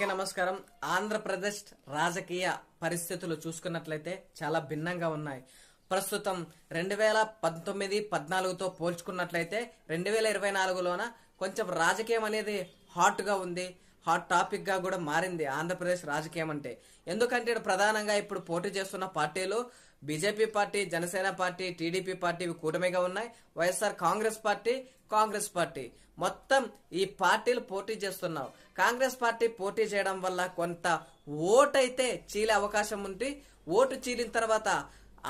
అందరికీ నమస్కారం. ఆంధ్రప్రదేశ్ రాజకీయ పరిస్థితులు చూసుకున్నట్లయితే చాలా భిన్నంగా ఉన్నాయి. ప్రస్తుతం రెండు వేల పంతొమ్మిది పద్నాలుగుతో పోల్చుకున్నట్లయితే రెండు వేల ఇరవై నాలుగులోన కొంచెం రాజకీయం అనేది హాట్గా ఉంది. హాట్ టాపిక్గా కూడా మారింది ఆంధ్రప్రదేశ్ రాజకీయం అంటే. ఎందుకంటే ప్రధానంగా ఇప్పుడు పోటీ చేస్తున్న పార్టీలు BJP party Janasena party TDP party ఇవి కూటమిగా ఉన్నాయి. YSR Congress party Congress party. మొత్తం ఈ పార్టీలు పోటీ చేస్తున్నావు కాంగ్రెస్ పార్టీ పోటీ చేయడం వల్ల కొంత ఓటైతే చీలే అవకాశం ఉంది. ఓటు చీలిన తర్వాత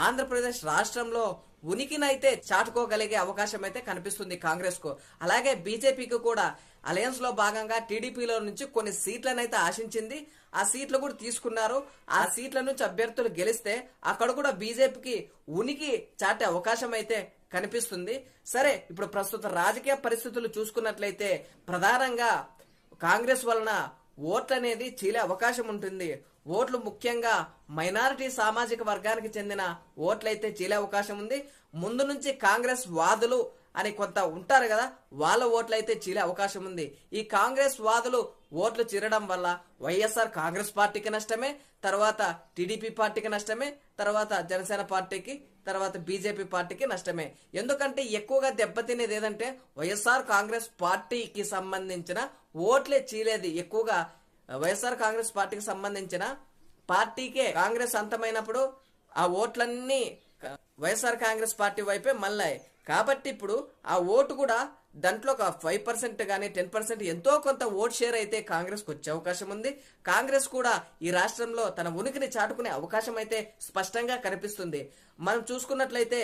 ఆంధ్రప్రదేశ్ రాష్ట్రంలో ఉనికినైతే చాటుకోగలిగే అవకాశం అయితే కనిపిస్తుంది కాంగ్రెస్కు అలాగే బీజేపీకి కూడా అలయన్స్లో భాగంగా టీడీపీలో నుంచి కొన్ని సీట్లను అయితే ఆశించింది. ఆ సీట్లు కూడా తీసుకున్నారు. ఆ సీట్ల నుంచి అభ్యర్థులు గెలిస్తే అక్కడ కూడా బీజేపీకి ఉనికి చాటే అవకాశం అయితే కనిపిస్తుంది. సరే ఇప్పుడు ప్రస్తుత రాజకీయ పరిస్థితులు చూసుకున్నట్లయితే ప్రధానంగా కాంగ్రెస్ వలన ఓట్లు అనేది చీలే అవకాశం ఉంటుంది. ఓట్లు ముఖ్యంగా మైనారిటీ సామాజిక వర్గానికి చెందిన ఓట్లయితే చీలే అవకాశం ఉంది. ముందు నుంచి కాంగ్రెస్ వాదులు అని కొంత ఉంటారు కదా వాళ్ళ ఓట్లు అయితే చీలే అవకాశం ఉంది. ఈ కాంగ్రెస్ వాదులు ఓట్లు చీరడం వల్ల వైఎస్ఆర్ కాంగ్రెస్ పార్టీకి నష్టమే తర్వాత టీడీపీ పార్టీకి నష్టమే తర్వాత జనసేన పార్టీకి తర్వాత బీజేపీ పార్టీకి నష్టమే. ఎందుకంటే ఎక్కువగా దెబ్బతినేది ఏదంటే వైఎస్ఆర్ కాంగ్రెస్ పార్టీకి సంబంధించిన ఓట్లే చీలేది ఎక్కువగా. వైఎస్ఆర్ కాంగ్రెస్ పార్టీకి సంబంధించిన పార్టీకే కాంగ్రెస్ అంతమైనప్పుడు ఆ ఓట్లన్నీ వైఎస్ఆర్ కాంగ్రెస్ పార్టీ వైపే మళ్ళాయి. కాబట్టి ఇప్పుడు ఆ ఓటు కూడా దాంట్లో ఒక ఫైవ్ పర్సెంట్ కానీ టెన్ పర్సెంట్ ఎంతో కొంత ఓట్ షేర్ అయితే కాంగ్రెస్కి వచ్చే అవకాశం ఉంది. కాంగ్రెస్ కూడా ఈ రాష్ట్రంలో తన ఉనికిని చాటుకునే అవకాశం అయితే స్పష్టంగా కనిపిస్తుంది. మనం చూసుకున్నట్లయితే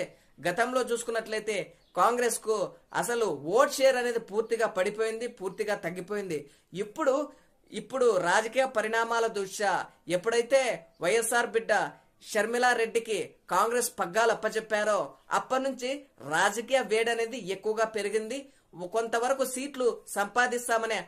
గతంలో చూసుకున్నట్లయితే కాంగ్రెస్కు అసలు ఓట్ షేర్ అనేది పూర్తిగా పడిపోయింది పూర్తిగా తగ్గిపోయింది. ఇప్పుడు ఇప్పుడు రాజకీయ పరిణామాల దృష్ట్యా ఎప్పుడైతే వైఎస్ఆర్ బిడ్డ షర్మిలా రెడ్డికి కాంగ్రెస్ పగ్గాలు అప్పచెప్పారో అప్పటి నుంచి రాజకీయ వేడనేది ఎక్కువగా పెరిగింది. కొంతవరకు సీట్లు సంపాదిస్తామనే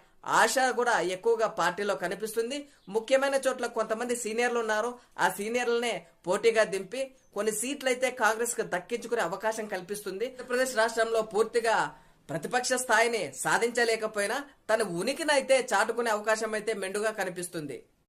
ఆశ కూడా ఎక్కువగా పార్టీలో కనిపిస్తుంది. ముఖ్యమైన చోట్ల కొంతమంది సీనియర్లు ఉన్నారు. ఆ సీనియర్లనే పోటీగా దింపి కొన్ని సీట్లు అయితే కాంగ్రెస్కు దక్కించుకునే అవకాశం కల్పిస్తుంది. ఆంధ్రప్రదేశ్ రాష్ట్రంలో పూర్తిగా ప్రతిపక్ష స్థాయిని సాధించలేకపోయినా తన ఉనికినైతే చాటుకునే అవకాశం అయితే మెండుగా కనిపిస్తుంది.